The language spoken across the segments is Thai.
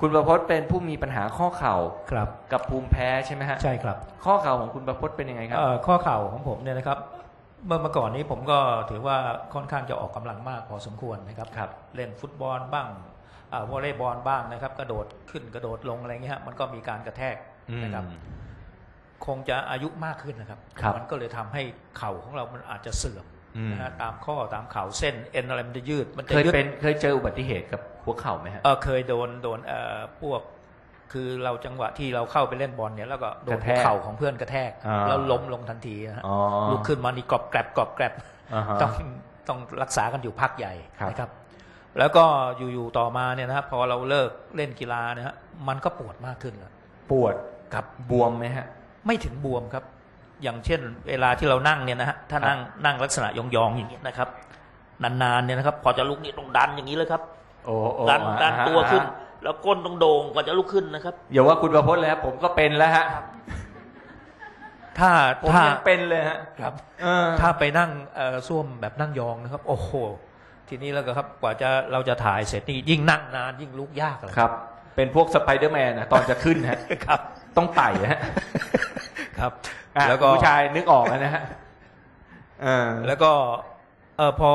คุณประพจน์เป็นผู้มีปัญหาข้อเข่าครับ กับภูมิแพ้ใช่ไหมฮะใช่ครับ ข้อเข่าของคุณประพจน์เป็นยังไงครับเอ่อข้อเข่าของผมเนี่ยนะครับ เมื่อเมื่อก่อนนี้ผมก็ถือว่าค่อนข้างจะออกกำลังมากพอสมควรนะครับครับ เล่นฟุตบอลบ้างอ่าวอลเลย์บอลบ้างนะครับ กระโดดขึ้นกระโดดลงอะไรเงี้ยฮะมันก็มีการกระแทกนะครับ คงจะอายุมากขึ้นนะครับครับมันก็เลยทำให้เข่าของเรามันอาจจะเสื่อมอืม นะฮะตามข้อตามเข่าเส้นเอ็นอะไรมันจะยืด มันจะเคยยืดเป็นเคยเจออุบัติเหตุกับหัวเข่าไหมฮะเออเคยโดนโดนเอ่อพวก คือเราจังหวะที่เราเข้าไปเล่นบอลเนี่ยแล้วก็โดนกระแทหัวกเข่าของเพื่อนกระแทก อ่า แล้วล้มลงทันทีนะฮะอ๋อลุกขึ้นมานี่กรอบแกรบกรอบแกรบาฮะ ต้องต้องรักษากันอยู่พักใหญ่ครับ นะครับ แล้วก็อยู่ๆต่อมาเนี่ยนะครับพอเราเลิกเล่นกีฬาเนี่ยฮะมันก็ปวดมากขึ้นแล้วปวดครับบวมไหมฮะ ไม่ถึงบวมครับ อย่างเช่น เวลาที่เรานั่งเนี่ยนะฮะถ้าครับนั่งนั่งลักษณะยองๆอย่างนี้ยนะครับ นานๆเนี่ยนะครับ พอจะลุกนี่ต้องดันอย่างนี้เลยครับโอ้โอ้ดันอ่าดันฮะตัวขึ้นอ่าฮะแล้วก้นต้องโด่งกว่าจะลุกขึ้นนะครับ อย่าว่าคุณประพจน์เลยครับผมก็เป็นแล้วฮะถ้าผมถ้ายังเป็นเลยฮะครับเออถ้าไปนั่งเอ่อส้วมแบบนั่งยองนะครับ โอ้โห ทีนี้แล้วก็ครับกว่าจะเราจะถ่ายเสร็จนี่ยิ่งนั่งนานยิ่งลุกยากเลยครับ เป็นพวกสไปเดอร์แมนนะตอนจะขึ้นฮะ ครับ ต้องไต่ฮะ ครับอะแล้วก็ผู้ชายนึกออกแล้วนะฮะเออแล้วก็ เออพอ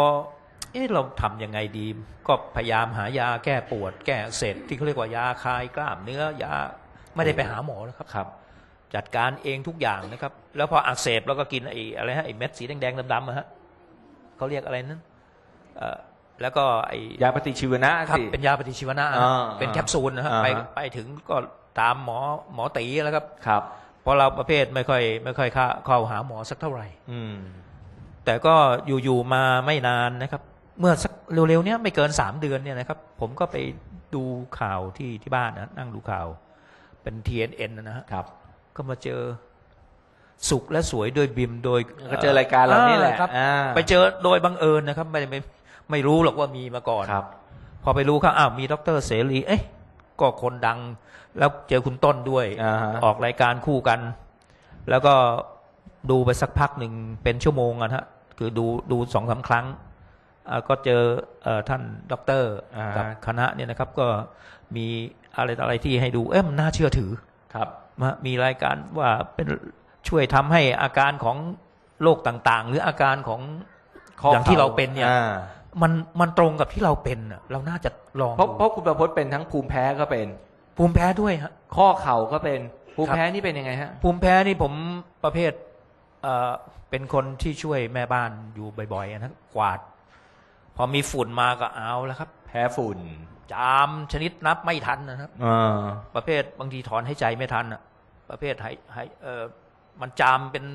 เอ๊ะเราทำยังไงดี ก็พยายามหายาแก้ปวด แก้อักเสพที่เขาเรียกว่ายาคลายกล้ามเนื้อยาไม่ได้ไปหาหมอแล้วครับครับ จัดการเองทุกอย่างนะครับ แล้วพออักเสบเราก็กินไอ้อะไรฮะไอ้เม็ดสีแดงๆดำๆอะฮะเขาเรียกอะไรนั้นเอ่อแล้วก็ไอ้ยาปฏิชีวนะครับสิเป็นยาปฏิชีวนะอ่าเป็นแคปซูลนะฮะอ่าไปฮะไปถึงก็ตามหมอหมอตีแล้วครับครับ เพราะเราประเภทไม่ค่อย ไม่ค่อยเข้าเข้าหาหมอสักเท่าไหร่ อืม แต่ก็อยู่ๆมาไม่นานนะครับ เมื่อสักเร็วๆเนี้ยไม่เกินสามเดือนเนี่ยนะครับ ผมก็ไปดูข่าวที่ที่บ้านนะนั่งดูข่าว เป็น TNN นะฮะครับ ก็มาเจอสุขและสวยโดยบิมโดยก็เจอรายการเรานี่แหละอ่ครับอ่าไปเจอโดยบังเอิญนะครับ ไม่ได้ไม่ไม่รู้หรอกว่ามีมาก่อนครับ พอไปรู้ครับอ้าวมีดรเสรีเอ๊ะ ก็คนดัง แล้วเจอคุณต้นด้วย อ่าฮะ ออกรายการคู่กัน แล้วก็ดูไปสักพักหนึ่งเป็นชั่วโมงอะฮะคือดูดูสองสามครั้งอ่าก็เจอเอ่อท่านด็อกเตอร์อ่าฮะกับคณะเนี่ยนะครับ ก็มีอะไรต่ออะไรที่ให้ดูเอ๊ะมันน่าเชื่อถือ ครับนะมีรายการว่าเป็นช่วยทำให้อาการของโรคต่างๆ หรืออาการของข้ออย่างที่ข่เราเป็นเนี่ย อ่า มันมันตรงกับที่เราเป็นน่ะเราน่าจะลองเพราะดูเพราะคุณประพจน์เป็นทั้งภูมิแพ้ก็เป็น ภูมิแพ้ด้วยฮะ ข้อเข่าก็เป็นภูมิครับแพ้นี่เป็นยังไงฮะ ภูมิแพ้นี่ผมประเภทเอ่อเป็นคนที่ช่วยแม่บ้านอยู่บ่อยๆอะนะกวาด พอมีฝุ่นมาก็เอาแล้วครับ แพ้ฝุ่น จามชนิดนับไม่ทันนะครับอ่าประเภทบางทีถอนหายใจไม่ทันอะประเภทหายหายเออมันจามเป็น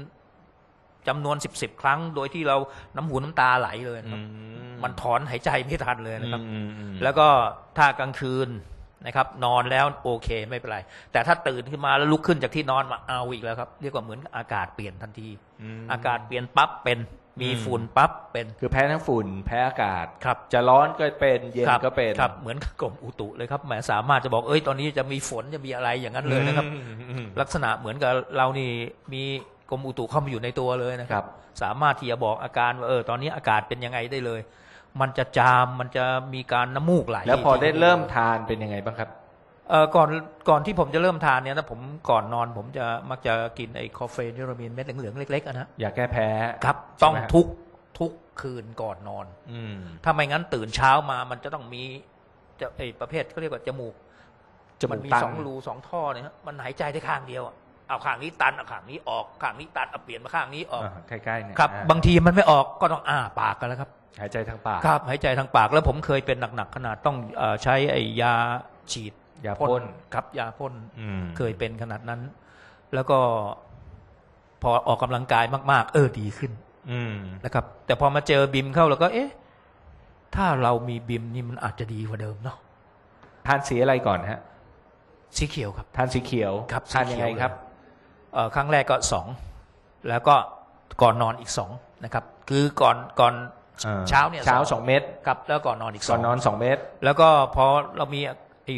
จำนวนสิบสิบครั้ง โดยที่เราน้ำหูน้ำตาไหลเลยนะครับ มันถอนหายใจไม่ทันเลยนะครับอืมอืมแล้วก็ถ้ากลางคืนนะครับ นอนแล้วโอเคไม่เป็นไร แต่ถ้าตื่นขึ้นมาแล้วลุกขึ้นจากที่นอนมาเอาอีกแล้วครับ เรียกว่าเหมือนอากาศเปลี่ยนทันทีมอากาศเปลี่ยนปั๊บเป็นมีอืมฝุ่นปั๊บเป็นคือแพ้ทั้งฝุ่นแพ้อากาศครับจะร้อนก็เป็นเย็นครับก็เป็นครับเหมือนกับกรมอุตุเลยครับแหมสามารถจะบอกเอ้ยตอนนี้จะมีฝนจะมีอะไรอย่างนั้นเลยนะครับอืมอืมลักษณะเหมือนกับเรานี่มีกรมอุตุเข้ามาอยู่ในตัวเลยนะคครัรับบสามารถที่จะบอกอาการว่าเออตอนนี้อากาศเป็นยังไงได้เลย มันจะจามมันจะมีการน้ำมูกไหลแล้วพอได้เริ่มทานเป็นยังไงบ้างครับเออก่อนก่อนที่ผมจะเริ่มทานเนี่ยนะผมก่อนนอนผมจะมักจะกินไอ้คอเฟนิรามีนเม็ดเหลืองๆเล็กๆอะนะอยากแก้แพ้ครับใช่ต้องไหมฮะทุกทุกคืนก่อนนอน อืมถ้าไม่งั้นตื่นเช้ามามันจะต้องมีจะไอ้ประเภทเขาเรียกว่าจมูกจมูกมันมีตันสองรูสองท่อเนี่ยฮะมันหายใจได้ข้างเดียวอะเอาข้างนี้ตันเอาข้างนี้ออกข้างนี้ตันเอาเปลี่ยนมาข้างนี้ออกอ่าใกล้ๆเนี่ยครับ อ่า บางทีมันไม่ออกก็ต้องอ้าปากกันแล้วครับ หายใจทางปากครับหายใจทางปากแล้วผมเคยเป็นหนักๆขนาดต้องเออใช้ไอ้ยาฉีดยาพ่นครับยาพ่นอืมเคยเป็นขนาดนั้น แล้วก็พอออกกำลังกายมาก ๆ เออดีขึ้น อืมนะครับ แต่พอมาเจอบิมเข้าแล้วก็ เอ๊ะ ถ้าเรามีบิมนี่มันอาจจะดีกว่าเดิมเนาะทานสีอะไรก่อนฮะ สีเขียวครับ ทานสีเขียวครับทานยังไงสีเขียวเลยครับเอ่อครั้งแรกก็สองแล้วก็ก่อนนอนอีกสองนะครับ คือก่อนก่อนอ่า เช้าเนี่ยเช้าสองเม็ดครับแล้วก่อนนอนอีกสก่อองนนอนสองเม็ดแล้วก็พอเรามีไอ้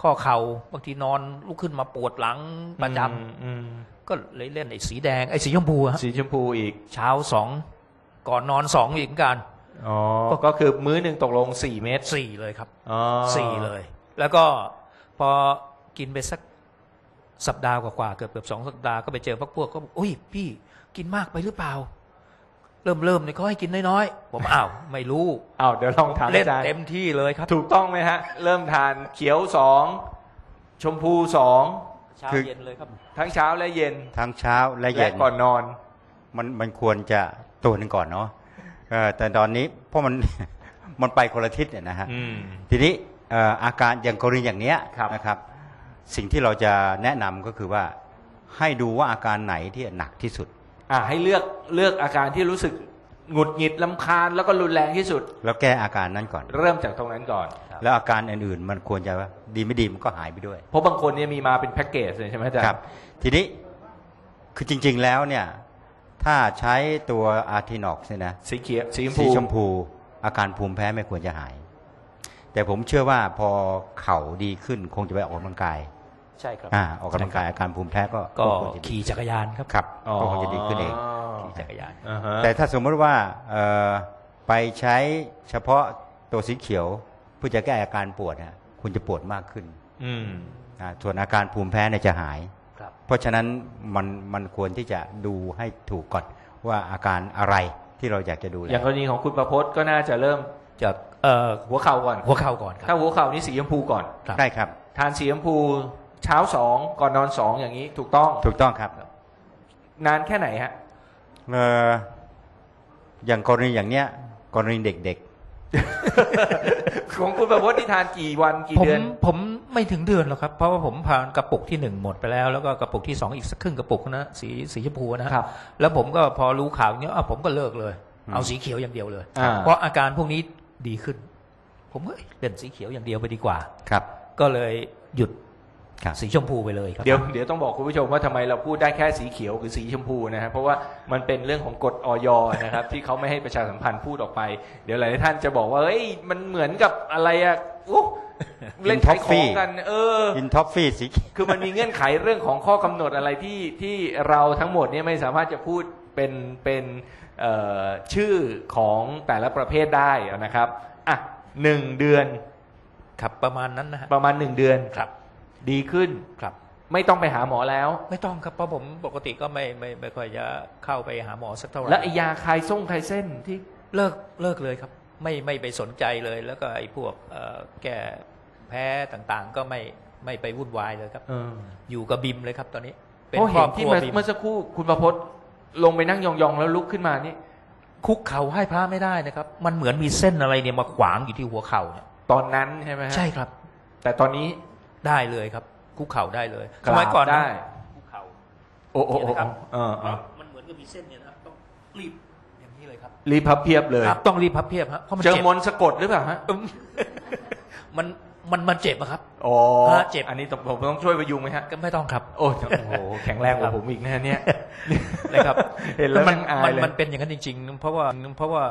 ข้อเข่าบางทีนอนลุกขึ้นมาปวดหลังประจำอืมอืมก็เลยเล่นไอ้สีแดงไอ้สีชมพูอะฮะสีชมพูอีกเช้าสองก่อนนอนสองอีกเหมือนกัน อ๋อก็คือมื้อหนึ่งตกลงสี่เม็ดสี่เลยครับอ๋อสี่เลย แล้วก็พอกินไปสักสัปดาห์กว่าๆเกือบเกือบสองสัปดาห์ก็ไปเจอพักพวกก็บอกอุ้ยพี่กินมากไปหรือเปล่า เริ่มเริ่มเนี่ยเขาให้กินน้อยๆผมอ้าวไม่รู้อ้าวเดี๋ยวลองถามเล่นอาจารย์เต็มที่เลยครับ ถูกต้องไหมฮะ เริ่มทานเขียวสองชมพูสองเช้าคือเย็นเลยครับ ทั้งเช้าและเย็นทั้งเช้าและและเย็นก่อนนอน มันมันควรจะตัวหนึ่งก่อนเนาะเออแต่ตอนนี้เพราะมันมันไปคนละทิศเนี่ยนะฮะอืมทีนี้เอ่ออาการอย่างกรณีอย่างเนี้ยครับนะครับ สิ่งที่เราจะแนะนำก็คือว่าให้ดูว่าอาการไหนที่หนักที่สุด อ่าให้เลือกเลือกอาการที่รู้สึกหงุดหงิดลำคาญแล้วก็รุนแรงที่สุด แล้วแก้อาการนั้นก่อน เริ่มจากตรงนั้นก่อนครับแล้วอาการอื่นๆ มันควรจะดีไม่ดีมันก็หายไปด้วย เพราะบางคนเนี่ยมีมาเป็นแพ็กเกจเลยใช่ไหมอาจารย์ครับ ทีนี้คือจริง ๆแล้วเนี่ย ถ้าใช้ตัวอาร์ทินอกเนี่ยนะสีเขียวสีชมสีพูชมพู อาการภูมิแพ้ไม่ควรจะหาย แต่ผมเชื่อว่าพอเข่าดีขึ้นคงจะไปออกกำลังกาย ใช่ครับอ่าออกกำลังกายอาการภูมิแพ้ก็ก็คงจะดีขี่จักรยานครับครับก็คงจะดีขึ้นเองขี่จักรยานอ่าฮะแต่ถ้าสมมติว่าเอ่อไปใช้เฉพาะตัวสีเขียวเพื่อจะแก้อาการปวดนะคุณจะปวดมากขึ้น อืมอ่าส่วนอาการภูมิแพ้เนี่ยจะหาย ครับ เพราะฉะนั้นมันมันควรที่จะดูให้ถูกก่อนว่าอาการอะไรที่เราอยากจะดูแลอย่างกรณีของคุณประพจน์ก็น่าจะเริ่มจากเอ่อหัวเข่าก่อนหัวเข่าก่อนคถ้ารับหัวเข่านี่สีชมพูก่อนครับได้ครับ ทานสีชมพู เช้าสองก่อนนอนสองอย่างนี้ถูกต้องถูกต้องครับนานแค่ไหนฮะเอ่ออย่างกรณีอย่างเนี้ยกรณีเด็กของคุณประพจน์ที่ทานกี่วันกี่ผมเดือน ผมไม่ถึงเดือนหรอกครับ เพราะว่าผมผ่านกระปุกที่หนึ่งหมดไปแล้ว แล้วก็กระปุกที่สองอีกสักครึ่งกระปุกนะสีสีชมพูนะฮะครับแล้วผมก็พอรู้ข่าวอย่างเนี้ยอะผมก็เลิกเลยอืมเอาสีเขียวอย่างเดียวเลยอ่าเพราะอาการพวกนี้ดีขึ้น ผมก็เอ้ยเล่นสีเขียวอย่างเดียวไปดีกว่าๆครับ ก็เลยหยุด ครับสีชมพูไปเลยครับเดี๋ยวเดี๋ยวต้องบอกคุณผู้ชมว่าทำไมเราพูดได้แค่สีเขียวหรือสีชมพูนะฮะเพราะว่ามันเป็นเรื่องของกฎออยนะครับ ที่เขาไม่ให้ประชาสัมพันธ์พูดออกไป เดี๋ยวหลายท่านจะบอกว่าเฮ้ยมันเหมือนกับอะไรอะอุ๊ยเล่นขายของกัน เออ อินท็อฟฟี่สีคือมันมีเงื่อนไขเรื่องของข้อกำหนดอะไรที่ที่เราทั้งหมดเนี่ยไม่สามารถจะพูดเป็นเป็นเอ่อชื่อของแต่ละประเภทได้นะครับอะหนึ่งเดือน ครับประมาณนั้นนะฮะประมาณหนึ่งเดือนครับ ดีขึ้นครับ ไม่ต้องไปหาหมอแล้ว ไม่ต้องครับเพราะผมปกติก็ไม่ไม่ไม่ค่อยจะเข้าไปหาหมอสักเท่าไหร่แล้วไอ้ยาคลายส่งคลายเส้นที่เลิกเลิกเลยครับ ไม่ไม่ไปสนใจเลย แล้วก็ไอ้พวกเอ่อแก้แพ้ต่างๆ ก็ไม่ไม่ไปวุ่นวายเลยครับเอออยู่กับบิมเลยครับ ตอนนี้เป็นเพราะครเห็อนบคที่รัวเมื่อบิมเมื่อสักครู่คุณประพจน์ลงไปนั่งยองๆแล้วลุกขึ้นมานี่คุกเข่าให้พระไม่ได้นะครับ มันเหมือนมีเส้นอะไรเนี่ยมาขวางอยู่ที่หัวเข่าเนี่ยตอนนั้นใช่ไหมฮะใช่ครับ แต่ตอนนี้ ได้เลยครับ คุกเข่าได้เลยกราบสมัยก่อนนะได้คุกเข่าโอ้โอ้โอ้เนี่ยนะครับเออเออมันเหมือนกับมีเส้นเนี่ยนะครับต้องรีบอย่างนี้เลยครับ รีบพับเพียบเลยครับต้องรีบพับเพียบฮะเพราะมันเจอเจ็บมนต์สะกดหรือเปล่าฮะอืมมันมันมันเจ็บอะครับอ๋อฮะเจ็บ อันนี้ต้องผมต้องช่วยประยุงไหมฮะ ก็ไม่ต้องครับ โอ้โอ้โหแข็งแรงกว่าผมอีกนะฮะเนี่ยนะครับ เห็นแล้วมันั่งอายมันเลยมันเป็นอย่างนั้นจริง ๆ เพราะว่าเพราะว่า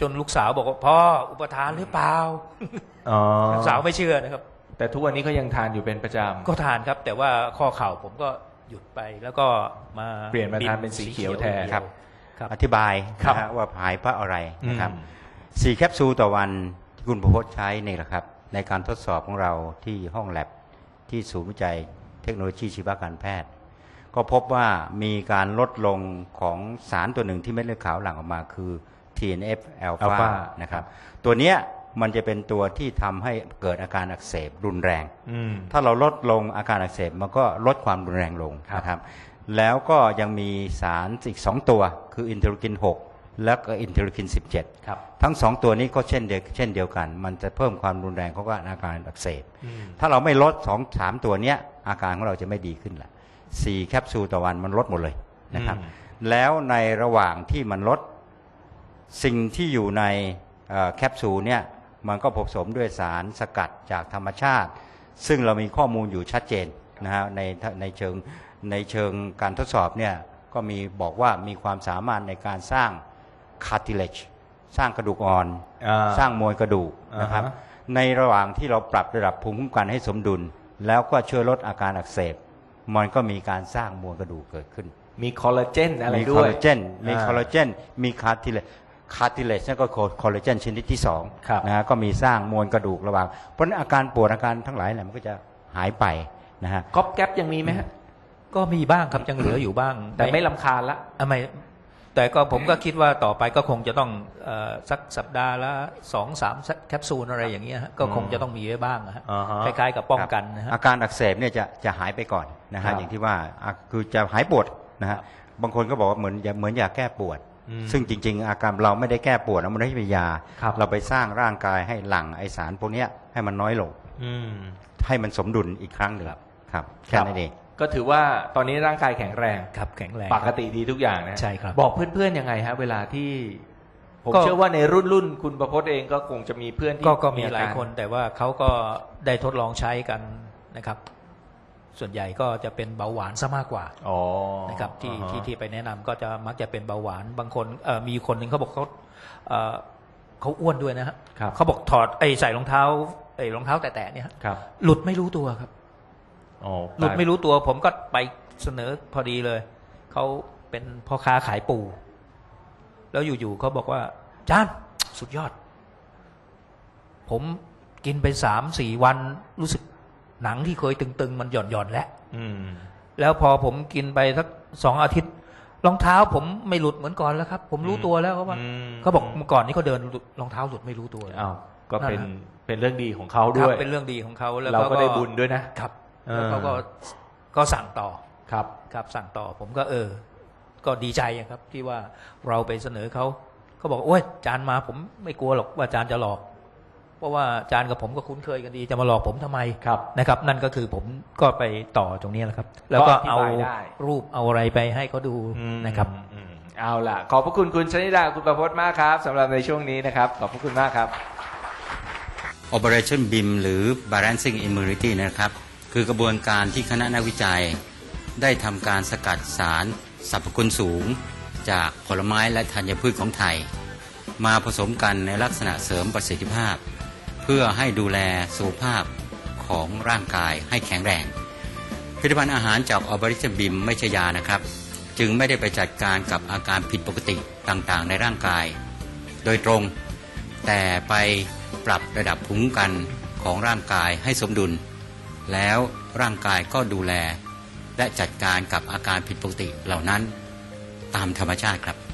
จนลูกสาวบอกว่าพ่ออุปทานหรือเปล่าอ๋อลูกสาวไม่เชื่อนะครับ แต่ทุกวันนี้ก็ยังทานอยู่เป็นประจำก็ทานครับ แต่ว่าข้อเข่าผมก็หยุดไปแล้วก็มาเปลี่ยนมาทานเป็นสีเขียวแทนครับครับอธิบายครับนะฮะว่าหายเพราะอะไรนะครับอืมสี่แคปซูลต่อวันที่คุณประพจน์ใช้นี่แหละครับ ในการทดสอบของเราที่ห้องแลบที่ศูนย์วิจัยเทคโนโลยีชีวการแพทย์ ก็พบว่ามีการลดลงของสารตัวหนึ่งที่เม็ดเลือดขาวหลั่งออกมาคือ TNF อ l p h a alpha นะครับ ตัวเนี้ย มันจะเป็นตัวที่ทำให้เกิดอาการอักเสบรุนแรงอืมถ้าเราลดลงอาการอักเสบมันก็ลดความรุนแรงลงครับนะครับ แล้วก็ยังมีสารอีก 2 ตัว คืออินเทอร์กิน 6 และก็อินเทอร์กิน 17 ครับ ทั้ง 2 ตัวนี้ก็เช่นเดียวเช่นเดียวกัน มันจะเพิ่มความรุนแรงของอาการอักเสบอืมถ้าเราไม่ลด2 3ตัวเนี้ยอาการของเราจะไม่ดีขึ้นละ4แคปซูลต่อวันมันลดหมดเลยนะครับอืมแล้วในระหว่างที่มันลดสิ่งที่อยู่ในเอ่อแคปซูลเนี่ย มันก็ผสมด้วยสารสกัดจากธรรมชาติ ซึ่งเรามีข้อมูลอยู่ชัดเจนนะฮะในในเชิงในเชิงการทดสอบเนี่ยก็มีบอกว่ามีความสามารถในการสร้าง cartilage สร้างกระดูกอ่อนอ่าสร้างมวลกระดูกนะครับอ่าฮะในระหว่างที่เราปรับระดับภูมิคุ้มกันให้สมดุล แล้วก็ช่วยลดอาการอักเสบ มันก็มีการสร้างมวลกระดูกเกิดขึ้น มีคอลลาเจนอะไรมีด้คอวลยลาเจน มีอ่าคอลลาเจน มีคาร์ติเล คาร์ติเลจนั่นก็คอลลาเจนชนิดที่สองครับนะฮะก็มีสร้างมวลกระดูกระหว่าง เพราะฉะนั้นอาการปวดอาการทั้งหลายเนี่ยมันก็จะหายไปนะฮะก๊อบแก๊ปยังมีไหมฮะก็มีบ้างครับยังเหลืออยู่บ้าง แต่ไม่ลำคาญละอะไม่แต่ก็ผมก็คิดว่าต่อไปก็คงจะต้องเออสักสัปดาห์ละสองสามแคปซูลอะไรอย่างเงี้ยฮะก็คงจะต้องมีไว้บ้างนะฮะอ่าฮะคล้ายๆกับป้องกันนะฮะอาการอักเสบเนี่ยจะจะหายไปก่อนนะครัฮะบอย่างที่ว่าอะคือจะหายปวดนะฮะบางคนก็บอกว่าเหมือนเหมือนยาแก้ปวดอืม ซึ่งจริง ๆ อาการเราไม่ได้แก้ปวดนะมันไม่ใช่เป็นยาครับเราไปสร้างร่างกายให้หลั่งไอสารพวกเนี้ยให้มันน้อยลงอืมให้มันสมดุลอีกครั้งหนึ่งครับแค่นั้นเองก็ถือว่าตอนนี้ร่างกายแข็งแรงครับแข็งแรงปกติดีทุกอย่างนะใช่ครับบอกเพื่อนๆยังไงฮะเวลาที่ผมก็เชื่อว่าในรุ่นรุ่นๆคุณประพจน์เองก็คงจะมีเพื่อนที่ก็ก็มีอหลายรคน แต่ว่าเขาก็ได้ทดลองใช้กันนะครับ ส่วนใหญ่ก็จะเป็นเบาหวานซะมากกว่าอ๋อนะครับที่อ่าฮะที่ที่ไปแนะนำก็จะมักจะเป็นเบาหวานบางคนเอ่อมีคนหนึ่งเขาบอกเขาเอ่อเขาอ้วนด้วยนะฮะครับเขาบอกถอดไอ้ใส่รองเท้าไอ้รองเท้าแตะๆเนี่ยฮะครับหลุดไม่รู้ตัวครับอ๋อหลุดไม่รู้ตัว ผมก็ไปเสนอพอดีเลยเขาเป็นพ่อค้าขายปู แล้วอยู่ๆเขาบอกว่าจานสุดยอด ผมกินไปสามสี่วันรู้สึก หนังที่เคยตึงๆ มันหย่อนๆแล้วอืมแล้วพอผมกินไปสักสองอาทิตย์รองเท้าผมไม่หลุดเหมือนก่อนแล้วครับ ผมรู้ตัวแล้วเขาว่าอืมเขาบอกเมื่อก่อนนี้เขาเดินหลุดรองเท้าหลุดไม่รู้ตัวเลยอ้าวก็เป็นนั่นแหละเป็นเรื่องดีของเขาคด้รับวยเป็นเรื่องดีของเขาแล้วเราขก็ได้บุญด้วยนะครับเออแล้วเขาก็ก็สั่งต่อครับครับสั่งต่อผมก็เออ ก็ดีใจอะครับที่ว่าเราไปเสนอเขาเขาบอกโอ้ยจานมาผมไม่กลัวหรอกว่าจานจะหลอก เพราะว่าจานกับผมก็คุ้นเคยกันดีจะมาหลอกผมทำไมครับนะครับ นั่นก็คือผมก็ไปต่อตรงนี้แหละครับ แล้วก็เอาก็อธิบายได้รูปเอาอะไรไปให้เขาดูนะครับอืมอืมเอาล่ะ ขอบพระคุณคุณชนิดาคุณประพจน์มากครับสำหรับในช่วงนี้นะครับ ขอบพระคุณมากครับ Operation BIM หรือ Balancing Immunity นะครับ คือกระบวนการที่คณะนักวิจัย ได้ทำการสกัดสารสรรพคุณสูง จากผลไม้และธัญพืชของไทย มาผสมกันในลักษณะเสริมประสิทธิภาพเพื่อให้ดูแลสุขภาพของร่างกายให้แข็งแรงผลิตภัณฑ์อาหารจากออบริชบิมไม่ใช่ยานะครับ จึงไม่ได้ไปจัดการกับอาการผิดปกติต่างๆ ในร่างกาย โดยตรง แต่ไปปรับระดับภูมิคุ้มกันของร่างกายให้สมดุล แล้วร่างกายก็ดูแล และจัดการกับอาการผิดปกติเหล่านั้น ตามธรรมชาติครับ